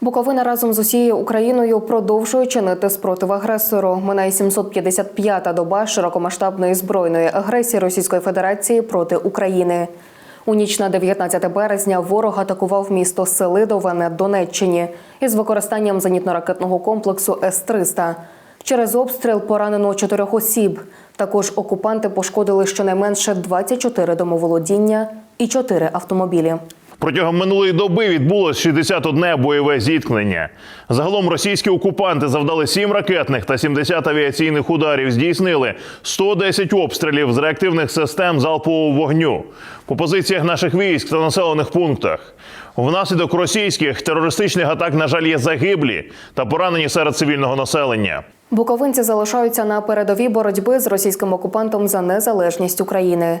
Буковина разом з усією Україною продовжує чинити спротив агресору. Минає 755-та доба широкомасштабної збройної агресії Російської Федерації проти України. У ніч на 19 березня ворог атакував місто Селидове на Донеччині із використанням зенітно-ракетного комплексу С-300. Через обстріл поранено чотирьох осіб. Також окупанти пошкодили щонайменше 24 домоволодіння і 4 автомобілі. Протягом минулої доби відбулось 61 бойове зіткнення. Загалом російські окупанти завдали 7 ракетних та 70 авіаційних ударів. Здійснили 110 обстрілів з реактивних систем залпового вогню по позиціях наших військ та населених пунктах. Внаслідок російських терористичних атак, на жаль, є загиблі та поранені серед цивільного населення. Буковинці залишаються на передовій боротьби з російським окупантом за незалежність України.